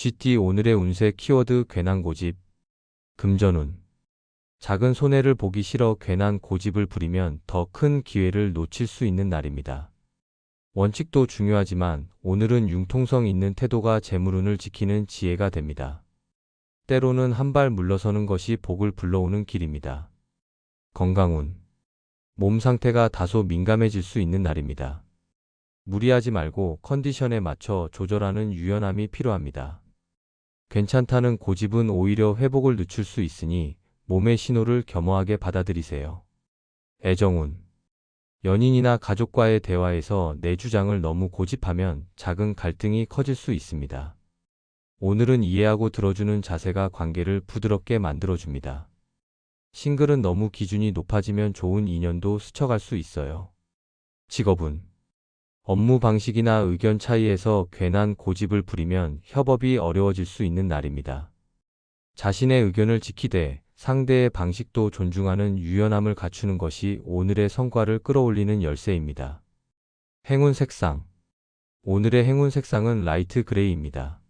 GT 오늘의 운세 키워드 괜한 고집. 금전운. 작은 손해를 보기 싫어 괜한 고집을 부리면 더 큰 기회를 놓칠 수 있는 날입니다. 원칙도 중요하지만 오늘은 융통성 있는 태도가 재물운을 지키는 지혜가 됩니다. 때로는 한 발 물러서는 것이 복을 불러오는 길입니다. 건강운. 몸 상태가 다소 민감해질 수 있는 날입니다. 무리하지 말고 컨디션에 맞춰 조절하는 유연함이 필요합니다. 괜찮다는 고집은 오히려 회복을 늦출 수 있으니 몸의 신호를 겸허하게 받아들이세요. 애정운. 연인이나 가족과의 대화에서 내 주장을 너무 고집하면 작은 갈등이 커질 수 있습니다. 오늘은 이해하고 들어주는 자세가 관계를 부드럽게 만들어줍니다. 싱글은 너무 기준이 높아지면 좋은 인연도 스쳐갈 수 있어요. 직업은 업무 방식이나 의견 차이에서 괜한 고집을 부리면 협업이 어려워질 수 있는 날입니다. 자신의 의견을 지키되 상대의 방식도 존중하는 유연함을 갖추는 것이 오늘의 성과를 끌어올리는 열쇠입니다. 행운 색상 오늘의 행운 색상은 라이트 그레이입니다.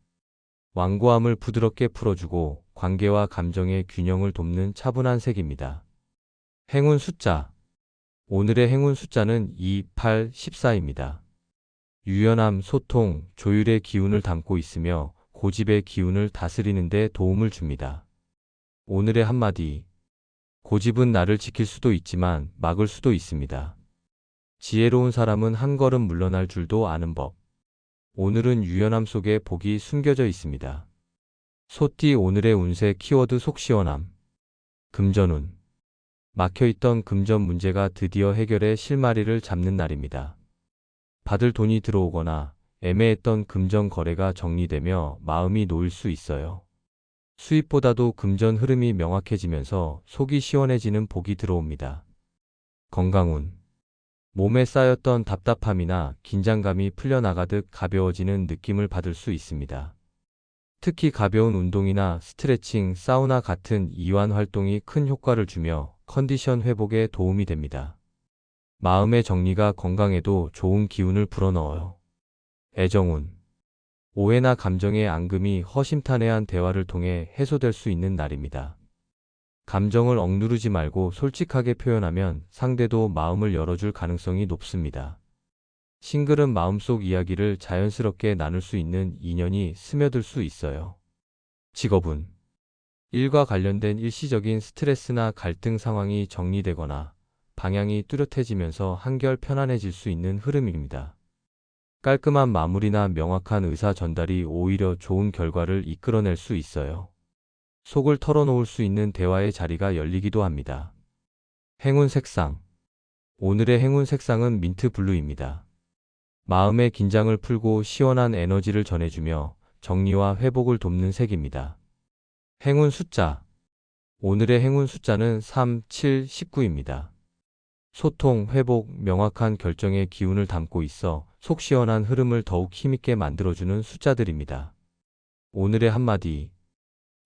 완고함을 부드럽게 풀어주고 관계와 감정의 균형을 돕는 차분한 색입니다. 행운 숫자 오늘의 행운 숫자는 2, 8, 14입니다. 유연함, 소통, 조율의 기운을 담고 있으며 고집의 기운을 다스리는 데 도움을 줍니다. 오늘의 한마디. 고집은 나를 지킬 수도 있지만 막을 수도 있습니다. 지혜로운 사람은 한 걸음 물러날 줄도 아는 법. 오늘은 유연함 속에 복이 숨겨져 있습니다. 소띠 오늘의 운세 키워드 속시원함. 금전운. 막혀있던 금전 문제가 드디어 해결해 실마리를 잡는 날입니다. 받을 돈이 들어오거나 애매했던 금전 거래가 정리되며 마음이 놓일 수 있어요. 수입보다도 금전 흐름이 명확해지면서 속이 시원해지는 복이 들어옵니다. 건강운. 몸에 쌓였던 답답함이나 긴장감이 풀려나가듯 가벼워지는 느낌을 받을 수 있습니다. 특히 가벼운 운동이나 스트레칭, 사우나 같은 이완 활동이 큰 효과를 주며 컨디션 회복에 도움이 됩니다. 마음의 정리가 건강에도 좋은 기운을 불어넣어요. 애정운. 오해나 감정의 앙금이 허심탄회한 대화를 통해 해소될 수 있는 날입니다. 감정을 억누르지 말고 솔직하게 표현하면 상대도 마음을 열어줄 가능성이 높습니다. 싱글은 마음속 이야기를 자연스럽게 나눌 수 있는 인연이 스며들 수 있어요. 직업은 일과 관련된 일시적인 스트레스나 갈등 상황이 정리되거나 방향이 뚜렷해지면서 한결 편안해질 수 있는 흐름입니다. 깔끔한 마무리나 명확한 의사 전달이 오히려 좋은 결과를 이끌어낼 수 있어요. 속을 털어놓을 수 있는 대화의 자리가 열리기도 합니다. 행운 색상. 오늘의 행운 색상은 민트 블루입니다. 마음의 긴장을 풀고 시원한 에너지를 전해주며 정리와 회복을 돕는 색입니다. 행운 숫자. 오늘의 행운 숫자는 3, 7, 19입니다. 소통, 회복, 명확한 결정의 기운을 담고 있어 속 시원한 흐름을 더욱 힘있게 만들어주는 숫자들입니다. 오늘의 한마디.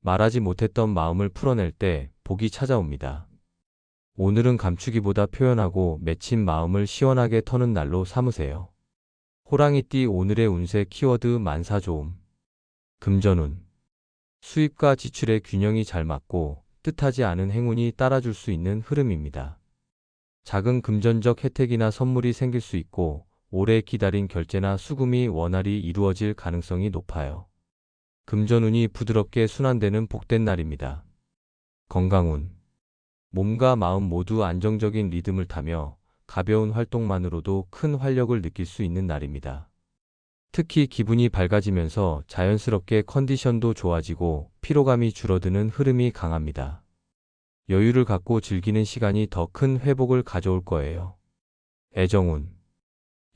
말하지 못했던 마음을 풀어낼 때 복이 찾아옵니다. 오늘은 감추기보다 표현하고 맺힌 마음을 시원하게 터는 날로 삼으세요. 호랑이띠 오늘의 운세 키워드 만사조움. 금전운. 수입과 지출의 균형이 잘 맞고 뜻하지 않은 행운이 따라줄 수 있는 흐름입니다. 작은 금전적 혜택이나 선물이 생길 수 있고 오래 기다린 결제나 수금이 원활히 이루어질 가능성이 높아요. 금전운이 부드럽게 순환되는 복된 날입니다. 건강운. 몸과 마음 모두 안정적인 리듬을 타며 가벼운 활동만으로도 큰 활력을 느낄 수 있는 날입니다. 특히 기분이 밝아지면서 자연스럽게 컨디션도 좋아지고 피로감이 줄어드는 흐름이 강합니다. 여유를 갖고 즐기는 시간이 더 큰 회복을 가져올 거예요. 애정운.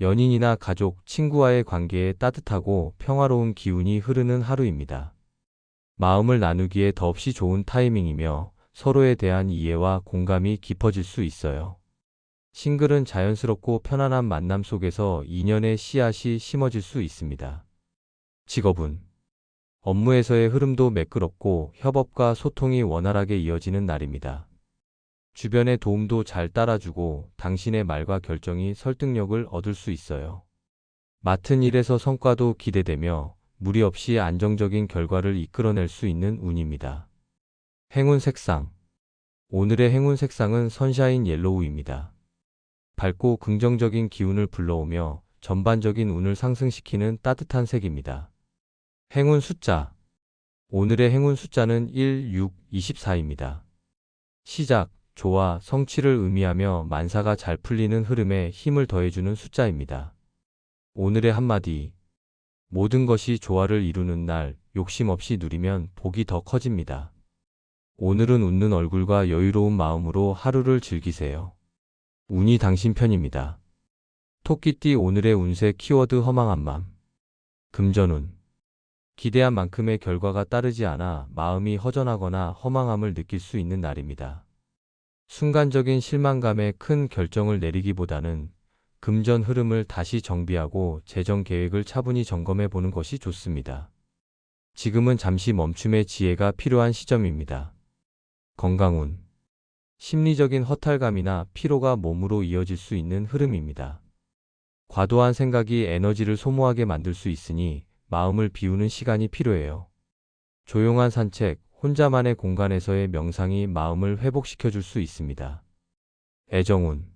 연인이나 가족, 친구와의 관계에 따뜻하고 평화로운 기운이 흐르는 하루입니다. 마음을 나누기에 더없이 좋은 타이밍이며 서로에 대한 이해와 공감이 깊어질 수 있어요. 싱글은 자연스럽고 편안한 만남 속에서 인연의 씨앗이 심어질 수 있습니다. 직업은 업무에서의 흐름도 매끄럽고 협업과 소통이 원활하게 이어지는 날입니다. 주변의 도움도 잘 따라주고 당신의 말과 결정이 설득력을 얻을 수 있어요. 맡은 일에서 성과도 기대되며 무리 없이 안정적인 결과를 이끌어낼 수 있는 운입니다. 행운 색상 오늘의 행운 색상은 선샤인 옐로우입니다. 밝고 긍정적인 기운을 불러오며 전반적인 운을 상승시키는 따뜻한 색입니다. 행운 숫자 오늘의 행운 숫자는 1, 6, 24입니다. 시작, 조화, 성취를 의미하며 만사가 잘 풀리는 흐름에 힘을 더해주는 숫자입니다. 오늘의 한마디 모든 것이 조화를 이루는 날 욕심 없이 누리면 복이 더 커집니다. 오늘은 웃는 얼굴과 여유로운 마음으로 하루를 즐기세요. 운이 당신 편입니다. 토끼띠 오늘의 운세 키워드 허망한 맘. 금전운. 기대한 만큼의 결과가 따르지 않아 마음이 허전하거나 허망함을 느낄 수 있는 날입니다. 순간적인 실망감에 큰 결정을 내리기보다는 금전 흐름을 다시 정비하고 재정 계획을 차분히 점검해 보는 것이 좋습니다. 지금은 잠시 멈춤의 지혜가 필요한 시점입니다. 건강운. 심리적인 허탈감이나 피로가 몸으로 이어질 수 있는 흐름입니다. 과도한 생각이 에너지를 소모하게 만들 수 있으니 마음을 비우는 시간이 필요해요. 조용한 산책, 혼자만의 공간에서의 명상이 마음을 회복시켜 줄 수 있습니다. 애정운.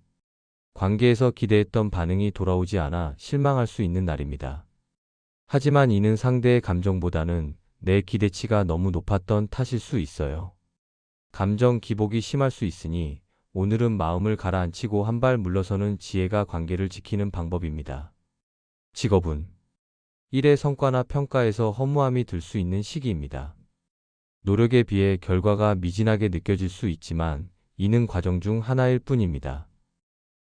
관계에서 기대했던 반응이 돌아오지 않아 실망할 수 있는 날입니다. 하지만 이는 상대의 감정보다는 내 기대치가 너무 높았던 탓일 수 있어요. 감정 기복이 심할 수 있으니 오늘은 마음을 가라앉히고 한 발 물러서는 지혜가 관계를 지키는 방법입니다. 직업은 일의 성과나 평가에서 허무함이 들 수 있는 시기입니다. 노력에 비해 결과가 미진하게 느껴질 수 있지만 이는 과정 중 하나일 뿐입니다.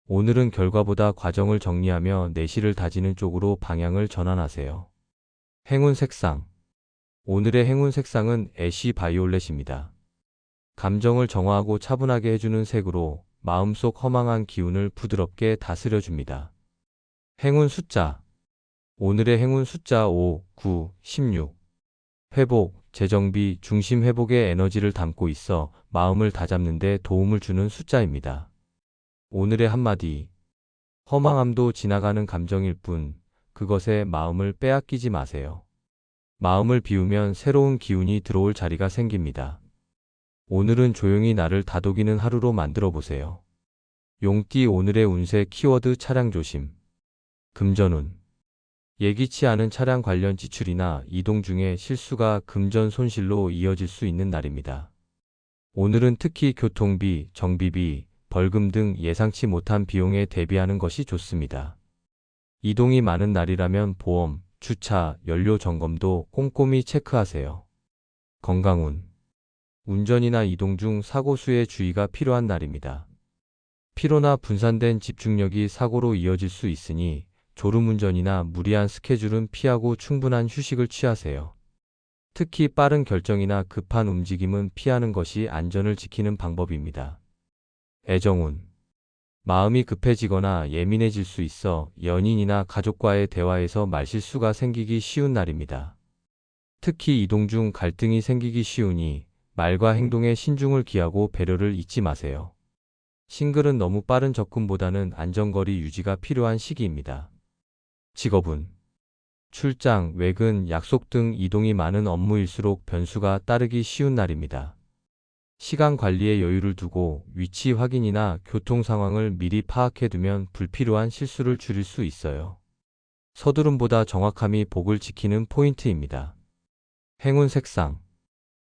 오늘은 결과보다 과정을 정리하며 내실을 다지는 쪽으로 방향을 전환하세요. 행운 색상 오늘의 행운 색상은 애쉬 바이올렛입니다. 감정을 정화하고 차분하게 해주는 색으로 마음속 허망한 기운을 부드럽게 다스려 줍니다. 행운 숫자 오늘의 행운 숫자 5, 9, 16 회복, 재정비, 중심 회복의 에너지를 담고 있어 마음을 다잡는 데 도움을 주는 숫자입니다. 오늘의 한마디 허망함도 지나가는 감정일 뿐 그것에 마음을 빼앗기지 마세요. 마음을 비우면 새로운 기운이 들어올 자리가 생깁니다. 오늘은 조용히 나를 다독이는 하루로 만들어 보세요. 용띠 오늘의 운세 키워드 차량 조심. 금전운. 예기치 않은 차량 관련 지출이나 이동 중에 실수가 금전 손실로 이어질 수 있는 날입니다. 오늘은 특히 교통비, 정비비, 벌금 등 예상치 못한 비용에 대비하는 것이 좋습니다. 이동이 많은 날이라면 보험, 주차, 연료 점검도 꼼꼼히 체크하세요. 건강운. 운전이나 이동 중 사고 수에 주의가 필요한 날입니다. 피로나 분산된 집중력이 사고로 이어질 수 있으니 졸음운전이나 무리한 스케줄은 피하고 충분한 휴식을 취하세요. 특히 빠른 결정이나 급한 움직임은 피하는 것이 안전을 지키는 방법입니다. 애정운. 마음이 급해지거나 예민해질 수 있어 연인이나 가족과의 대화에서 말실수가 생기기 쉬운 날입니다. 특히 이동 중 갈등이 생기기 쉬우니 말과 행동에 신중을 기하고 배려를 잊지 마세요. 싱글은 너무 빠른 접근보다는 안전거리 유지가 필요한 시기입니다. 직업은 출장, 외근, 약속 등 이동이 많은 업무일수록 변수가 따르기 쉬운 날입니다. 시간 관리에 여유를 두고 위치 확인이나 교통 상황을 미리 파악해 두면 불필요한 실수를 줄일 수 있어요. 서두름보다 정확함이 복을 지키는 포인트입니다. 행운 색상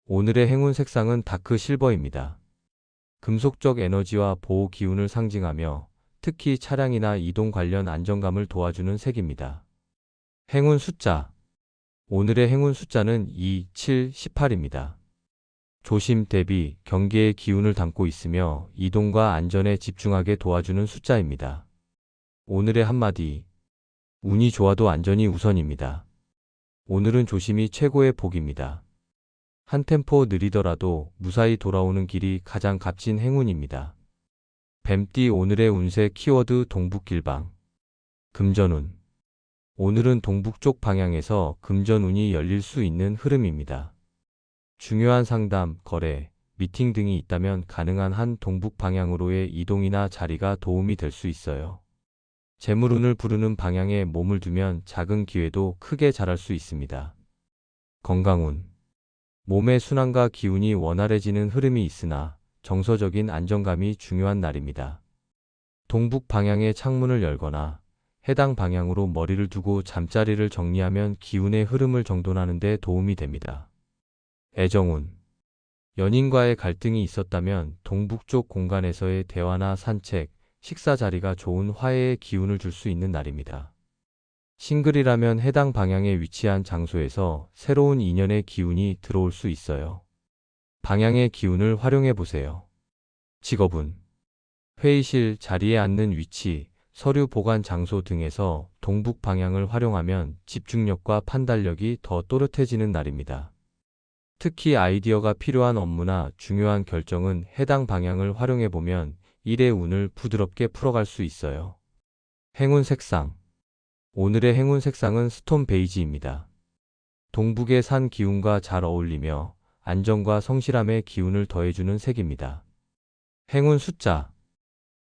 오늘의 행운 색상은 다크 실버입니다. 금속적 에너지와 보호 기운을 상징하며 특히 차량이나 이동 관련 안정감을 도와주는 색입니다. 행운 숫자 오늘의 행운 숫자는 2, 7, 18입니다. 조심 대비 경계의 기운을 담고 있으며 이동과 안전에 집중하게 도와주는 숫자입니다. 오늘의 한마디 운이 좋아도 안전이 우선입니다. 오늘은 조심이 최고의 복입니다. 한 템포 느리더라도 무사히 돌아오는 길이 가장 값진 행운입니다. 뱀띠 오늘의 운세 키워드 동북길방 금전운 오늘은 동북쪽 방향에서 금전운이 열릴 수 있는 흐름입니다. 중요한 상담, 거래, 미팅 등이 있다면 가능한 한 동북 방향으로의 이동이나 자리가 도움이 될 수 있어요. 재물운을 부르는 방향에 몸을 두면 작은 기회도 크게 자랄 수 있습니다. 건강운. 몸의 순환과 기운이 원활해지는 흐름이 있으나 정서적인 안정감이 중요한 날입니다. 동북 방향의 창문을 열거나 해당 방향으로 머리를 두고 잠자리를 정리하면 기운의 흐름을 정돈하는 데 도움이 됩니다. 애정운. 연인과의 갈등이 있었다면 동북쪽 공간에서의 대화나 산책, 식사 자리가 좋은 화해의 기운을 줄 수 있는 날입니다. 싱글이라면 해당 방향에 위치한 장소에서 새로운 인연의 기운이 들어올 수 있어요. 방향의 기운을 활용해 보세요. 직업은 회의실 자리에 앉는 위치, 서류 보관 장소 등에서 동북 방향을 활용하면 집중력과 판단력이 더 또렷해지는 날입니다. 특히 아이디어가 필요한 업무나 중요한 결정은 해당 방향을 활용해 보면 일의 운을 부드럽게 풀어갈 수 있어요. 행운 색상 오늘의 행운 색상은 스톤 베이지입니다. 동북의 산 기운과 잘 어울리며 안정과 성실함의 기운을 더해주는 색입니다. 행운 숫자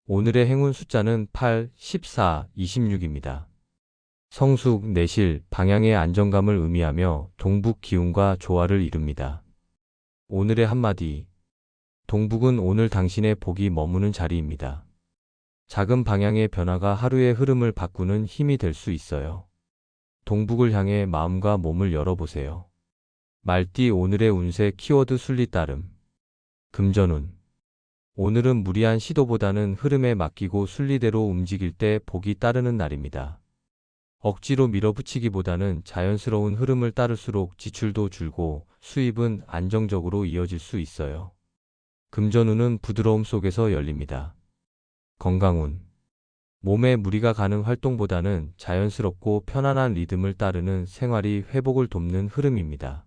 오늘의 행운 숫자는 8, 14, 26입니다. 성숙, 내실, 방향의 안정감을 의미하며 동북 기운과 조화를 이룹니다. 오늘의 한마디 동북은 오늘 당신의 복이 머무는 자리입니다. 작은 방향의 변화가 하루의 흐름을 바꾸는 힘이 될 수 있어요. 동북을 향해 마음과 몸을 열어보세요. 말띠 오늘의 운세 키워드 순리 따름. 금전운. 오늘은 무리한 시도보다는 흐름에 맡기고 순리대로 움직일 때 복이 따르는 날입니다. 억지로 밀어붙이기보다는 자연스러운 흐름을 따를수록 지출도 줄고 수입은 안정적으로 이어질 수 있어요. 금전운은 부드러움 속에서 열립니다. 건강운. 몸에 무리가 가는 활동보다는 자연스럽고 편안한 리듬을 따르는 생활이 회복을 돕는 흐름입니다.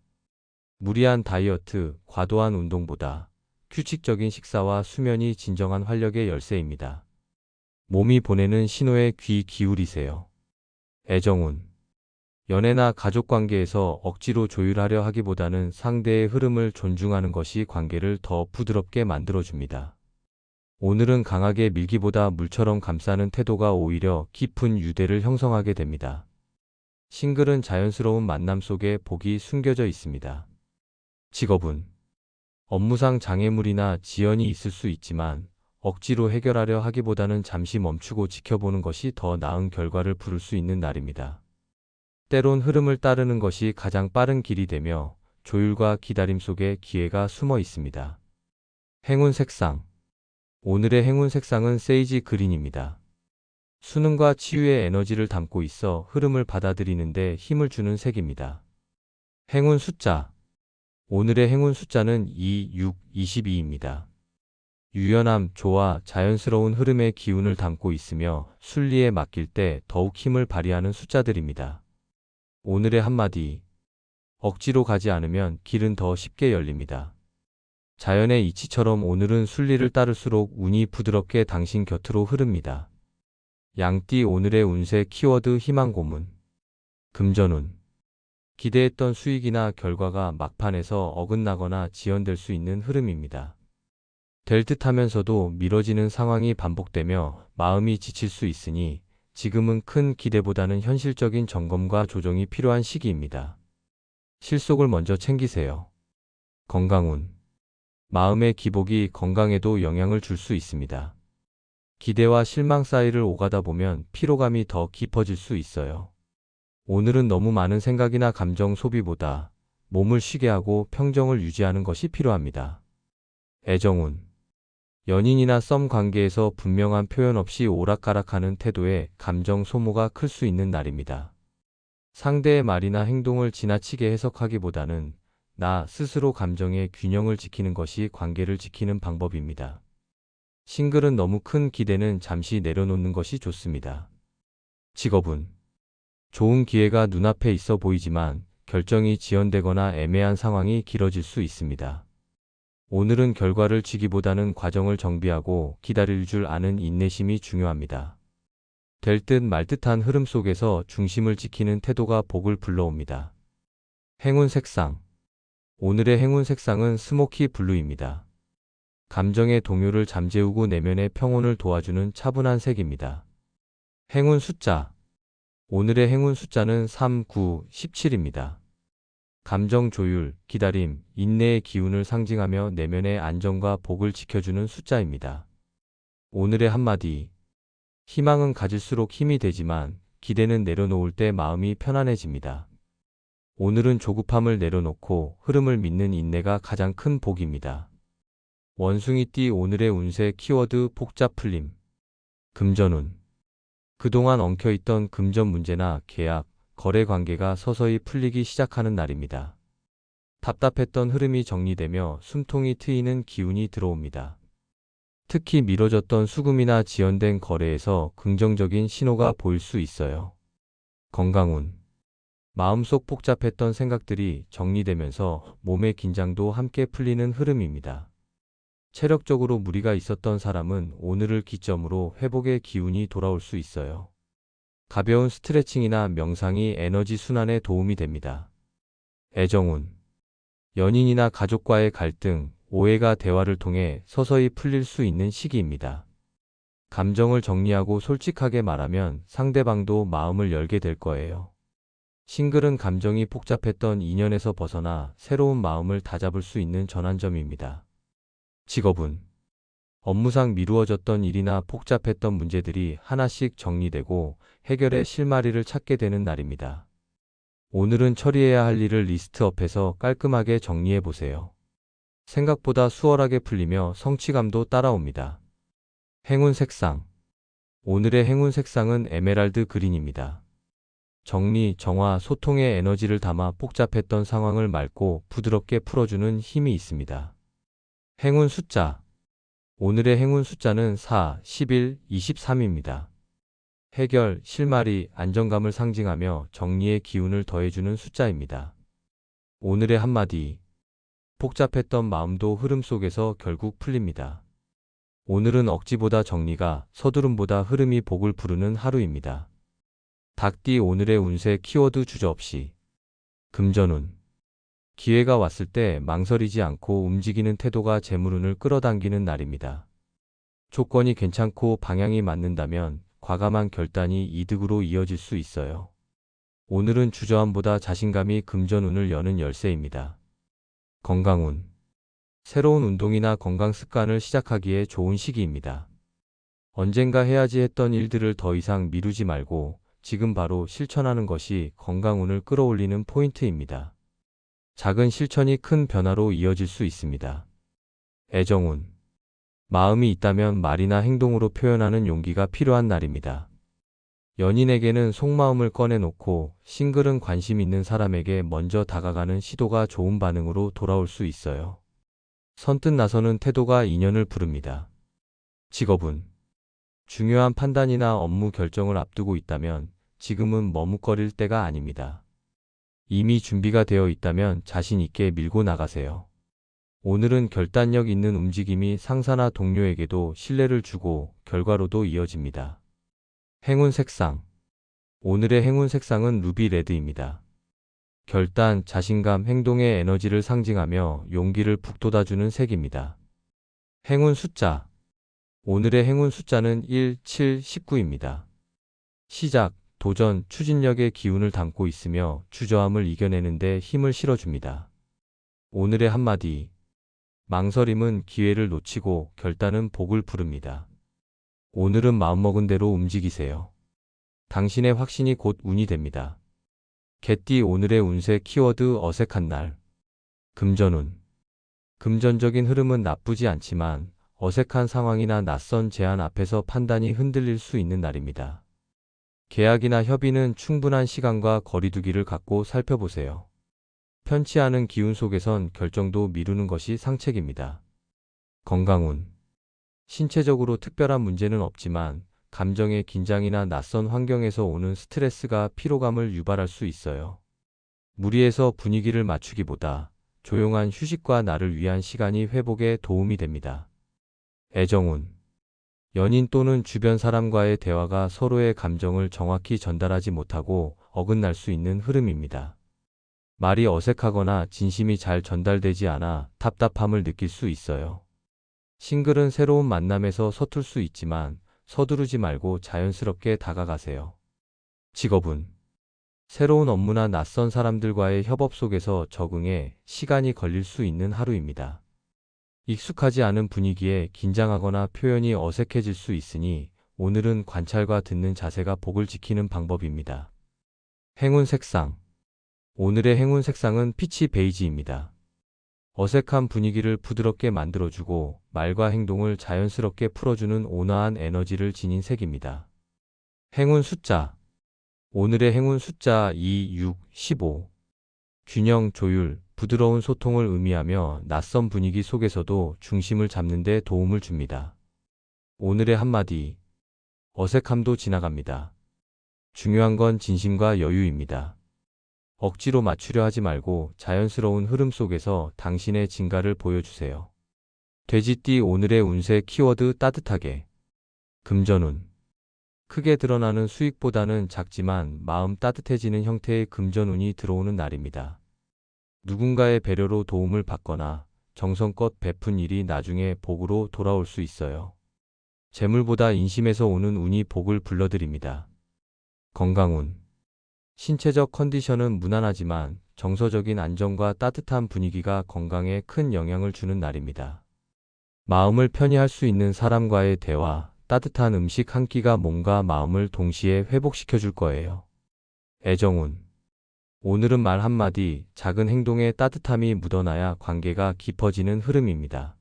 무리한 다이어트, 과도한 운동보다 규칙적인 식사와 수면이 진정한 활력의 열쇠입니다. 몸이 보내는 신호에 귀 기울이세요. 애정운. 연애나 가족 관계에서 억지로 조율하려 하기보다는 상대의 흐름을 존중하는 것이 관계를 더 부드럽게 만들어줍니다. 오늘은 강하게 밀기보다 물처럼 감싸는 태도가 오히려 깊은 유대를 형성하게 됩니다. 싱글은 자연스러운 만남 속에 복이 숨겨져 있습니다. 직업은 업무상 장애물이나 지연이 있을 수 있지만 억지로 해결하려 하기보다는 잠시 멈추고 지켜보는 것이 더 나은 결과를 부를 수 있는 날입니다. 때론 흐름을 따르는 것이 가장 빠른 길이 되며 조율과 기다림 속에 기회가 숨어 있습니다. 행운 색상 오늘의 행운 색상은 세이지 그린입니다. 수능과 치유의 에너지를 담고 있어 흐름을 받아들이는데 힘을 주는 색입니다. 행운 숫자 오늘의 행운 숫자는 2, 6, 22입니다. 유연함, 조화, 자연스러운 흐름의 기운을 담고 있으며 순리에 맡길 때 더욱 힘을 발휘하는 숫자들입니다. 오늘의 한마디. 억지로 가지 않으면 길은 더 쉽게 열립니다. 자연의 이치처럼 오늘은 순리를 따를수록 운이 부드럽게 당신 곁으로 흐릅니다. 양띠 오늘의 운세 키워드 희망 고문. 금전운. 기대했던 수익이나 결과가 막판에서 어긋나거나 지연될 수 있는 흐름입니다. 될 듯 하면서도 미뤄지는 상황이 반복되며 마음이 지칠 수 있으니 지금은 큰 기대보다는 현실적인 점검과 조정이 필요한 시기입니다. 실속을 먼저 챙기세요. 건강운. 마음의 기복이 건강에도 영향을 줄 수 있습니다. 기대와 실망 사이를 오가다 보면 피로감이 더 깊어질 수 있어요. 오늘은 너무 많은 생각이나 감정 소비보다 몸을 쉬게 하고 평정을 유지하는 것이 필요합니다. 애정운. 연인이나 썸 관계에서 분명한 표현 없이 오락가락하는 태도에 감정 소모가 클 수 있는 날입니다. 상대의 말이나 행동을 지나치게 해석하기보다는 나 스스로 감정의 균형을 지키는 것이 관계를 지키는 방법입니다. 싱글은 너무 큰 기대는 잠시 내려놓는 것이 좋습니다. 직업은 좋은 기회가 눈앞에 있어 보이지만 결정이 지연되거나 애매한 상황이 길어질 수 있습니다. 오늘은 결과를 지기보다는 과정을 정비하고 기다릴 줄 아는 인내심이 중요합니다. 될 듯 말 듯한 흐름 속에서 중심을 지키는 태도가 복을 불러옵니다. 행운 색상 오늘의 행운 색상은 스모키 블루입니다. 감정의 동요를 잠재우고 내면의 평온을 도와주는 차분한 색입니다. 행운 숫자. 오늘의 행운 숫자는 3, 9, 17입니다. 감정 조율, 기다림, 인내의 기운을 상징하며 내면의 안정과 복을 지켜주는 숫자입니다. 오늘의 한마디. 희망은 가질수록 힘이 되지만 기대는 내려놓을 때 마음이 편안해집니다. 오늘은 조급함을 내려놓고 흐름을 믿는 인내가 가장 큰 복입니다. 원숭이띠 오늘의 운세 키워드 복잡 풀림. 금전운. 그동안 엉켜있던 금전 문제나 계약, 거래 관계가 서서히 풀리기 시작하는 날입니다. 답답했던 흐름이 정리되며 숨통이 트이는 기운이 들어옵니다. 특히 미뤄졌던 수금이나 지연된 거래에서 긍정적인 신호가 보일 수 있어요. 건강운. 마음속 복잡했던 생각들이 정리되면서 몸의 긴장도 함께 풀리는 흐름입니다. 체력적으로 무리가 있었던 사람은 오늘을 기점으로 회복의 기운이 돌아올 수 있어요. 가벼운 스트레칭이나 명상이 에너지 순환에 도움이 됩니다. 애정운. 연인이나 가족과의 갈등, 오해가 대화를 통해 서서히 풀릴 수 있는 시기입니다. 감정을 정리하고 솔직하게 말하면 상대방도 마음을 열게 될 거예요. 싱글은 감정이 복잡했던 인연에서 벗어나 새로운 마음을 다잡을 수 있는 전환점입니다. 직업은 업무상 미루어졌던 일이나 복잡했던 문제들이 하나씩 정리되고 해결의 실마리를 찾게 되는 날입니다. 오늘은 처리해야 할 일을 리스트업해서 깔끔하게 정리해 보세요. 생각보다 수월하게 풀리며 성취감도 따라옵니다. 행운 색상. 오늘의 행운 색상은 에메랄드 그린입니다. 정리, 정화, 소통의 에너지를 담아 복잡했던 상황을 맑고 부드럽게 풀어주는 힘이 있습니다. 행운 숫자. 오늘의 행운 숫자는 4, 11, 23입니다. 해결, 실마리, 안정감을 상징하며 정리의 기운을 더해주는 숫자입니다. 오늘의 한마디. 복잡했던 마음도 흐름 속에서 결국 풀립니다. 오늘은 억지보다 정리가 서두름보다 흐름이 복을 부르는 하루입니다. 닭띠 오늘의 운세 키워드 주저 없이 금전운 기회가 왔을 때 망설이지 않고 움직이는 태도가 재물운을 끌어당기는 날입니다. 조건이 괜찮고 방향이 맞는다면 과감한 결단이 이득으로 이어질 수 있어요. 오늘은 주저함보다 자신감이 금전운을 여는 열쇠입니다. 건강운. 새로운 운동이나 건강 습관을 시작하기에 좋은 시기입니다. 언젠가 해야지 했던 일들을 더 이상 미루지 말고 지금 바로 실천하는 것이 건강운을 끌어올리는 포인트입니다. 작은 실천이 큰 변화로 이어질 수 있습니다. 애정운. 마음이 있다면 말이나 행동으로 표현하는 용기가 필요한 날입니다. 연인에게는 속마음을 꺼내놓고 싱글은 관심 있는 사람에게 먼저 다가가는 시도가 좋은 반응으로 돌아올 수 있어요. 선뜻 나서는 태도가 인연을 부릅니다. 직업은 중요한 판단이나 업무 결정을 앞두고 있다면 지금은 머뭇거릴 때가 아닙니다. 이미 준비가 되어 있다면 자신 있게 밀고 나가세요. 오늘은 결단력 있는 움직임이 상사나 동료에게도 신뢰를 주고 결과로도 이어집니다. 행운 색상. 오늘의 행운 색상은 루비 레드입니다. 결단, 자신감, 행동의 에너지를 상징하며 용기를 북돋아주는 색입니다. 행운 숫자. 오늘의 행운 숫자는 1, 7, 19입니다. 시작, 도전, 추진력의 기운을 담고 있으며 주저함을 이겨내는데 힘을 실어줍니다. 오늘의 한마디. 망설임은 기회를 놓치고 결단은 복을 부릅니다. 오늘은 마음먹은 대로 움직이세요. 당신의 확신이 곧 운이 됩니다. 개띠 오늘의 운세 키워드 어색한 날. 금전운. 금전적인 흐름은 나쁘지 않지만 어색한 상황이나 낯선 제안 앞에서 판단이 흔들릴 수 있는 날입니다. 계약이나 협의는 충분한 시간과 거리두기를 갖고 살펴보세요. 편치 않은 기운 속에선 결정도 미루는 것이 상책입니다. 건강운. 신체적으로 특별한 문제는 없지만 감정의 긴장이나 낯선 환경에서 오는 스트레스가 피로감을 유발할 수 있어요. 무리해서 분위기를 맞추기보다 조용한 휴식과 나를 위한 시간이 회복에 도움이 됩니다. 애정운. 연인 또는 주변 사람과의 대화가 서로의 감정을 정확히 전달하지 못하고 어긋날 수 있는 흐름입니다. 말이 어색하거나 진심이 잘 전달되지 않아 답답함을 느낄 수 있어요. 싱글은 새로운 만남에서 서툴 수 있지만 서두르지 말고 자연스럽게 다가가세요. 직업은 새로운 업무나 낯선 사람들과의 협업 속에서 적응에 시간이 걸릴 수 있는 하루입니다. 익숙하지 않은 분위기에 긴장하거나 표현이 어색해질 수 있으니 오늘은 관찰과 듣는 자세가 복을 지키는 방법입니다. 행운 색상 오늘의 행운 색상은 피치 베이지입니다. 어색한 분위기를 부드럽게 만들어주고 말과 행동을 자연스럽게 풀어주는 온화한 에너지를 지닌 색입니다. 행운 숫자 오늘의 행운 숫자 2, 6, 15 균형, 조율, 부드러운 소통을 의미하며 낯선 분위기 속에서도 중심을 잡는 데 도움을 줍니다. 오늘의 한마디 어색함도 지나갑니다. 중요한 건 진심과 여유입니다. 억지로 맞추려 하지 말고 자연스러운 흐름 속에서 당신의 진가를 보여주세요. 돼지띠 오늘의 운세 키워드 따뜻하게. 금전운. 크게 드러나는 수익보다는 작지만 마음 따뜻해지는 형태의 금전운이 들어오는 날입니다. 누군가의 배려로 도움을 받거나 정성껏 베푼 일이 나중에 복으로 돌아올 수 있어요. 재물보다 인심에서 오는 운이 복을 불러드립니다. 건강운. 신체적 컨디션은 무난하지만 정서적인 안정과 따뜻한 분위기가 건강에 큰 영향을 주는 날입니다. 마음을 편히 할 수 있는 사람과의 대화, 따뜻한 음식 한 끼가 몸과 마음을 동시에 회복시켜 줄 거예요. 애정운. 오늘은 말 한마디, 작은 행동에 따뜻함이 묻어나야 관계가 깊어지는 흐름입니다.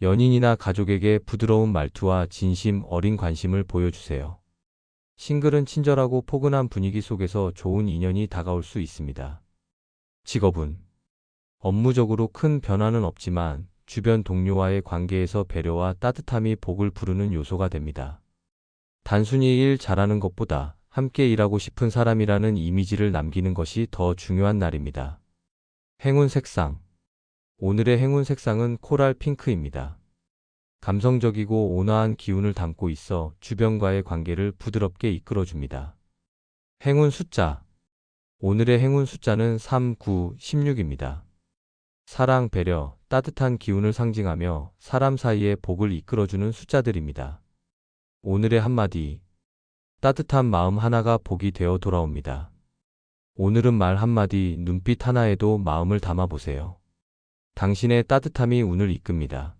연인이나 가족에게 부드러운 말투와 진심 어린 관심을 보여주세요. 싱글은 친절하고 포근한 분위기 속에서 좋은 인연이 다가올 수 있습니다. 직업은 업무적으로 큰 변화는 없지만 주변 동료와의 관계에서 배려와 따뜻함이 복을 부르는 요소가 됩니다. 단순히 일 잘하는 것보다 함께 일하고 싶은 사람이라는 이미지를 남기는 것이 더 중요한 날입니다. 행운 색상 오늘의 행운 색상은 코랄 핑크입니다. 감성적이고 온화한 기운을 담고 있어 주변과의 관계를 부드럽게 이끌어줍니다. 행운 숫자 오늘의 행운 숫자는 3, 9, 16입니다. 사랑, 배려, 따뜻한 기운을 상징하며 사람 사이의 복을 이끌어주는 숫자들입니다. 오늘의 한마디 따뜻한 마음 하나가 복이 되어 돌아옵니다. 오늘은 말 한마디, 눈빛 하나에도 마음을 담아보세요. 당신의 따뜻함이 운을 이끕니다.